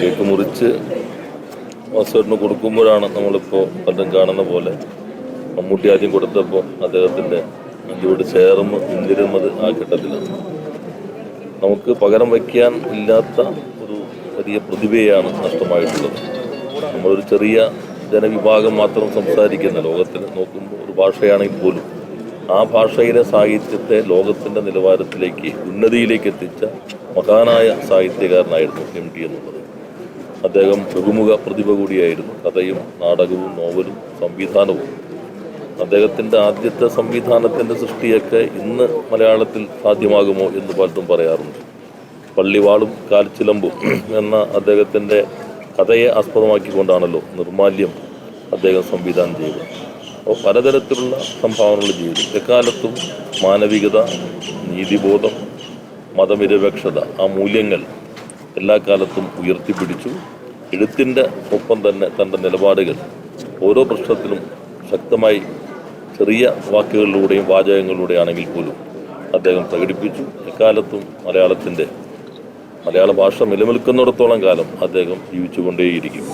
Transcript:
Cake മുറിച്ച് മസൂറിന് കൊടുക്കുമ്പോഴാണ് നമ്മളിപ്പോൾ പലരും കാണുന്ന പോലെ മമ്മൂട്ടി ആദ്യം കൊടുത്തപ്പോൾ അദ്ദേഹത്തിന്റെ നെഞ്ചോട് ചേർന്ന് നിന്നിരുന്നത് ആ ഘട്ടത്തിലാണ്. നമുക്ക് പകരം വയ്ക്കാൻ ഇല്ലാത്ത ഒരു വലിയ പ്രതിഭയാണ് നഷ്ടമായിട്ടുള്ളത്. നമ്മളൊരു ചെറിയ ജനവിഭാഗം മാത്രം സംസാരിക്കുന്ന ലോകത്തിൽ നോക്കുമ്പോൾ ഒരു ഭാഷയാണെങ്കിൽ പോലും ആ ഭാഷയിലെ സാഹിത്യത്തെ ലോകത്തിന്റെ നിലവാരത്തിലേക്ക് ഉന്നതിയിലേക്ക് എത്തിച്ച മഹാനായ സാഹിത്യകാരനായിരുന്നു എം ടി എന്നുള്ളത്. അദ്ദേഹം ബഹുമുഖ പ്രതിഭ കൂടിയായിരുന്നു. കഥയും നാടകവും നോവലും സംവിധാനവും. അദ്ദേഹത്തിന്റെ ആദ്യത്തെ സംവിധാനത്തിന്റെ സൃഷ്ടിയൊക്കെ ഇന്ന് മലയാളത്തിൽ സാധ്യമാകുമോ എന്ന് പലതും പറയാറുണ്ട്. പള്ളിവാളും കാൽച്ചിലമ്പും എന്ന അദ്ദേഹത്തിന്റെ കഥയെ ആസ്പദമാക്കിക്കൊണ്ടാണല്ലോ നിർമാല്യം അദ്ദേഹം സംവിധാനം ചെയ്തത്. അപ്പോൾ പലതരത്തിലുള്ള സംഭാവനകൾ ചെയ്തു. എക്കാലത്തും മാനവികത നീതിബോധം മതനിരപേക്ഷത ആ മൂല്യങ്ങൾ എല്ലാ കാലത്തും ഉയർത്തിപ്പിടിച്ചു. എഴുത്തിന്റെ ഒപ്പം തന്നെ തന്റെ നിലപാടുകൾ ഓരോ പ്രശ്നത്തിലും ശക്തമായി ചെറിയ വാക്കുകളിലൂടെയും വാചകങ്ങളിലൂടെയാണെങ്കിൽ പോലും അദ്ദേഹം പ്രകടിപ്പിച്ചു. എക്കാലത്തും മലയാളത്തിന്റെ മലയാള ഭാഷ നിലനിൽക്കുന്നിടത്തോളം കാലം അദ്ദേഹം ജീവിച്ചുകൊണ്ടേയിരിക്കും.